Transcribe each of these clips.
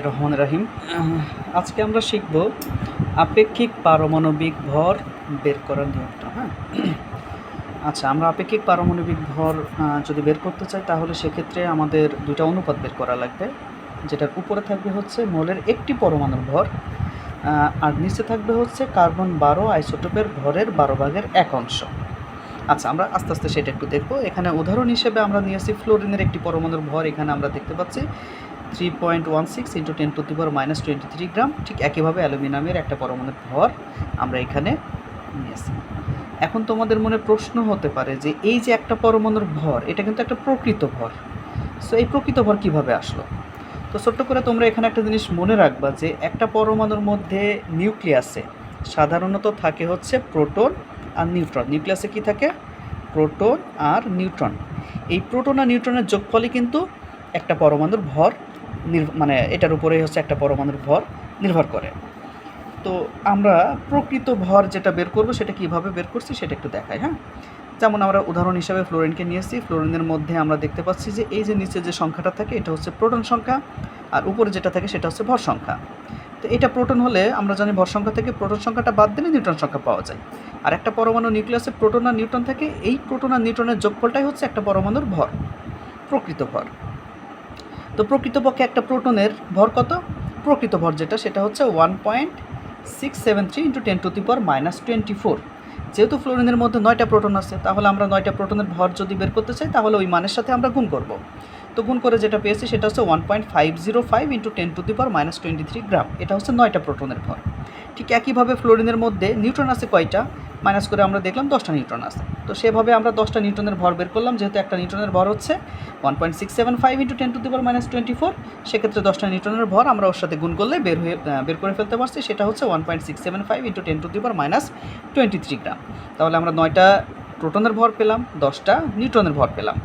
রহমান রাহিম আজকে আমরা শিখব আপেক্ষিক পারমাণবিক ভর বের করার নিয়মটা হ্যাঁ? আচ্ছা আমরা আপেক্ষিক পারমাণবিক ভর যদি বের করতে চাই, তাহলে সেক্ষেত্রে আমাদের দুইটা অনুপাত বের করা লাগবে, যেটার উপরে থাকবে হচ্ছে মলের একটি পরমাণুর ভর আর নিচে থাকবে হচ্ছে কার্বন বারো আইসোটোপের ভরের বারো ভাগের এক অংশ। আচ্ছা আমরা আস্তে আস্তে সেটা একটু দেখব। এখানে উদাহরণ হিসেবে আমরা নিয়েছি ফ্লোরিনের একটি পরমাণুর ভর, এখানে আমরা দেখতে পাচ্ছি three point one six into ten to minus twenty three gram ঠিক একইভাবে অ্যালুমিনিয়ামের একটা পরমাণুর ভর আমরা এখানে নিয়েছি। এখন তোমাদের মনে প্রশ্ন হতে পারে যে এই যে একটা পরমাণুর ভর, এটা কিন্তু একটা প্রকৃত ভর। সো এই প্রকৃত ভর কীভাবে আসলো? তো ছোট্ট করে তোমরা এখানে একটা জিনিস মনে রাখবা যে একটা পরমাণুর মধ্যে নিউক্লিয়াসে সাধারণত থাকে হচ্ছে প্রোটন আর নিউট্রন। নিউক্লিয়াসে কি থাকে? প্রোটন আর নিউট্রন। এই প্রোটন আর নিউট্রনের যোগফলই কিন্তু একটা পরমাণুর ভর। মানে এটার উপরেই হচ্ছে একটা পরমাণুর ভর নির্ভর করে। তো আমরা প্রকৃত ভর যেটা বের করব, সেটা কীভাবে বের করছি সেটা একটু দেখাই হ্যাঁ? যেমন আমরা উদাহরণ হিসাবে ফ্লোরিনকে নিয়েছি ফ্লোরিনের মধ্যে আমরা দেখতে পাচ্ছি যে এই যে নিচে যে সংখ্যাটা থাকে, এটা হচ্ছে প্রোটন সংখ্যা, আর উপরে যেটা থাকে সেটা হচ্ছে ভর সংখ্যা। তো এটা প্রোটন হলে আমরা জানি ভর সংখ্যা থেকে প্রোটন সংখ্যাটা বাদ দিলে নিউট্রন সংখ্যা পাওয়া যায়। আর একটা পরমাণু নিউক্লিয়াসে প্রোটন আর নিউট্রন থাকে, এই প্রোটন আর নিউট্রনের যোগফলটাই হচ্ছে একটা পরমাণুর ভর, প্রকৃত ভর। তো প্রকৃতপক্ষে একটা প্রোটনের ভর কত? প্রকৃত ভর যেটা, সেটা হচ্ছে one point six seven three into ten to the power minus twenty four যেহেতু ফ্লোরিনের মধ্যে নয়টা প্রোটন আছে, তাহলে আমরা নয়টা প্রোটনের ভর যদি বের করতে চাই, তাহলে ওই মানের সাথে আমরা গুণ করব। তো গুণ করে যেটা পেয়েছি, সেটা হচ্ছে one point five zero five into ten to the minus twenty three gram এটা হচ্ছে নয়টা প্রোটনের ভর। ঠিক একইভাবে ফ্লোরিনের মধ্যে নিউট্রন আছে কয়টা? মাইনাস করে আমরা দেখলাম দশটা নিউট্রন আছে। তো সেভাবে আমরা দশটা নিউটনের ভর বের করলাম, যেহেতু একটা নিউটনের ভর হচ্ছে one point six seven five into ten to the minus twenty four সেক্ষেত্রে দশটা নিউটনের ভর আমরা ওর সাথে গুণ করলে বের হয়ে বের করে ফেলতে পারছি। সেটা হচ্ছে one point six seven five into ten to the minus twenty three gram. তাহলে আমরা নয়টা প্রোটনের ভর পেলাম, দশটা নিউট্রনের ভর পেলাম।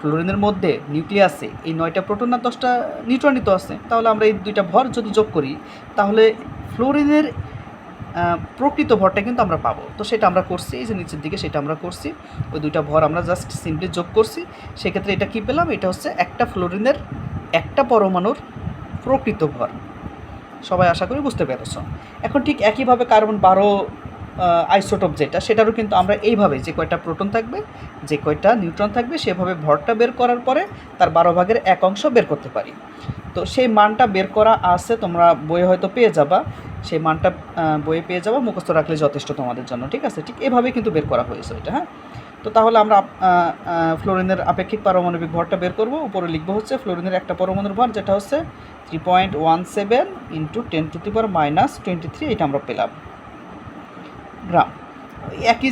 ফ্লোরিনের মধ্যে নিউক্লিয়াসে এই নয়টা প্রোটন আর দশটা নিউট্রনই তো আছে। তাহলে আমরা এই দুইটা ভর যদি যোগ করি, তাহলে ফ্লোরিনের প্রকৃত ভরটা কিন্তু আমরা পাবো। তো সেটা আমরা করছি, এই যে নিচের দিকে সেটা আমরা করছি। ওই দুইটা ভর আমরা জাস্ট সিম্পলি যোগ করছি। সেক্ষেত্রে এটা কী পেলাম? এটা হচ্ছে একটা ফ্লোরিনের একটা পরমাণুর প্রকৃত ভর। সবাই আশা করি বুঝতে পেরেছ। এখন ঠিক একইভাবে কার্বন বারো আইসোটোপ যেটা, সেটারও কিন্তু আমরা এইভাবে যে কয়টা প্রোটন থাকবে, যে কয়টা নিউট্রন থাকবে, সেভাবে ভরটা বের করার পরে তার বারো ভাগের এক অংশ বের করতে পারি। তো সেই মানটা বের করা আছে, তোমরা বইয়ে হয়তো পেয়ে যাবা। সেই মানটা বইয়ে পেয়ে যাবা, মুখস্থ রাখলে যথেষ্ট তোমাদের জন্য, ঠিক আছে? ঠিক এভাবেই কিন্তু বের করা হয়েছে এটা হ্যাঁ? তো তাহলে আমরা ফ্লোরিনের আপেক্ষিক পারমাণবিক ভরটা বের করব। উপরে লিখব হচ্ছে, ফ্লোরিনের একটা পরমাণুর ভর, যেটা হচ্ছে three point one seven into ten to the power minus twenty three এটা আমরা পেলাম। গ্রাম। একই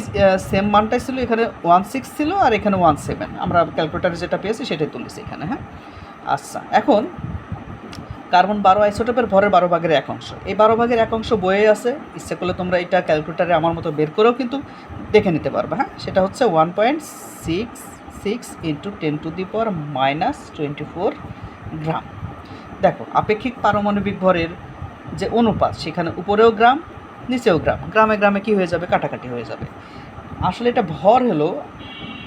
সেম মানটাই ছিল, এখানে ওয়ান সিক্স ছিল আর এখানে ওয়ান সেভেন আমরা ক্যালকুলেটারে যেটা পেয়েছি, সেটাই তুলেছি এখানে হ্যাঁ? আচ্ছা এখন কার্বন বারো আইসোটোপের ভরের বারো ভাগের এক অংশ। এই বারো ভাগের এক অংশ বয়ে আছে। ইচ্ছে করলে তোমরা এটা ক্যালকুলেটারে আমার মতো বের করেও কিন্তু দেখে নিতে পারবে হ্যাঁ? সেটা হচ্ছে one point six six into ten to the power minus twenty four gram. দেখো, আপেক্ষিক পারমাণবিক ভরের যে অনুপাত, সেখানে উপরেও গ্রাম, নিচেও গ্রাম। গ্রামে গ্রামে কি হয়ে যাবে? কাটাকাটি হয়ে যাবে। আসলে এটা ভর হলো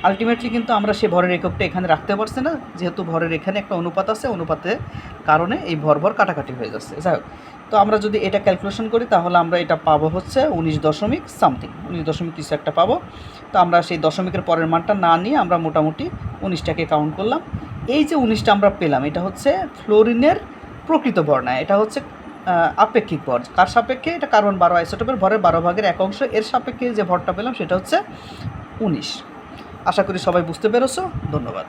আলটিমেটলি কিন্তু আমরা সে ভরের এককটা এখানে রাখতে পারছি না, যেহেতু ভরের এখানে একটা অনুপাত আছে, অনুপাতের কারণে এই ভর ভর কাটাকাটি হয়ে যাচ্ছে। যাই হোক, তো আমরা যদি এটা ক্যালকুলেশন করি, তাহলে আমরা এটা পাবো হচ্ছে উনিশ দশমিক সামথিং উনিশ দশমিক কিছু একটা পাবো। তো আমরা সেই দশমিকের পরের মানটা না নিয়ে আমরা মোটামুটি উনিশটাকে কাউন্ট করলাম। এই যে উনিশটা আমরা পেলাম, এটা হচ্ছে ফ্লোরিনের প্রকৃত ভর এটা হচ্ছে আপেক্ষিক ভর। কার সাপেক্ষে? এটা কার্বন বারো আইসোটোপের ভরের বারো ভাগের এক অংশ। এর সাপেক্ষে যে ভরটা পেলাম, সেটা হচ্ছে উনিশ। আশা করি সবাই বুঝতে পেরেছ। ধন্যবাদ।